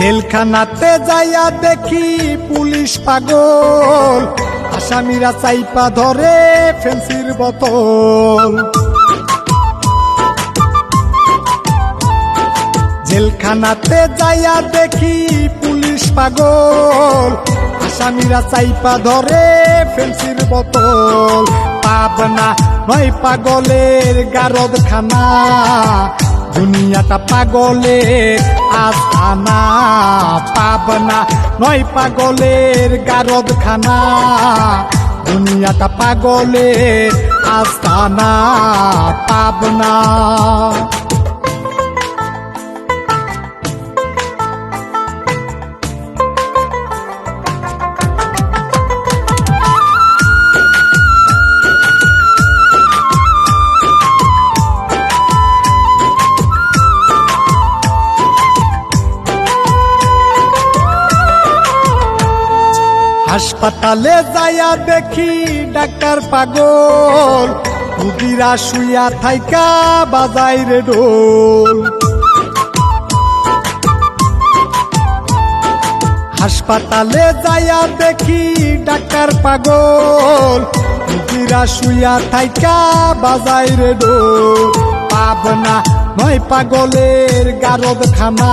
জেলখানাতে যাইয়া দেখি পুলিশ পাগল। আসামিরা চাইপা ধরে ফেন্সির বোতল। জেলখানাতে যাইয়া দেখি পুলিশ পাগল। আসামিরা চাইপা ধরে ফেন্সির বোতল। পাবনা নয় পাগলের গারদ খানা দুনিয়াটা পাগলের আস্থানা পাবনা নয় পাগলের গারদ খানা দুনিয়াটা পাগলের আস্থানা পাবনা। হাসপাতালে যাইয়া দেখি ডাক্তার পাগল। রুগীরা শুইয়া থাইকা বাজাই রে ডোল হাসপাতালে যাইয়া দেখি ডাক্তার পাগল। রুগীরা শুইয়া থাইকা বাজাই রে ডোল পাবনা নয় পাগলের গারদ খানা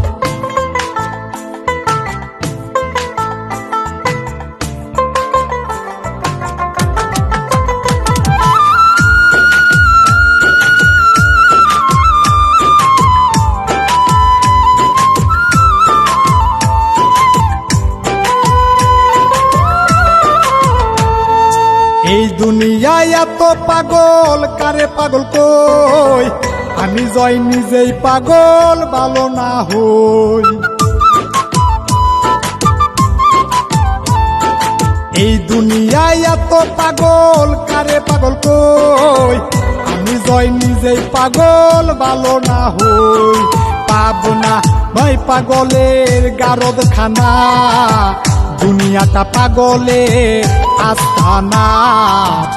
দুনিয়ায় এত পাগল, কারে পাগল কই? আমি জয় নিজেই পাগল, ভালো না হই। এই দুনিয়ায় এত পাগল, কারে পাগল কই? আমি জয় নিজেই পাগল, ভালো না হই। পাবনা নয় পাগলের গারদ খানা দুনিয়াটা পাগলে আস্তানা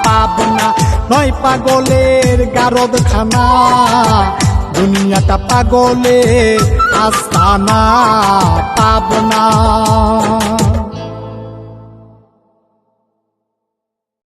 পাবনা। নয় পাগলের গারদ খানা দুনিয়াটা পাগলে আস্তানা পাবনা।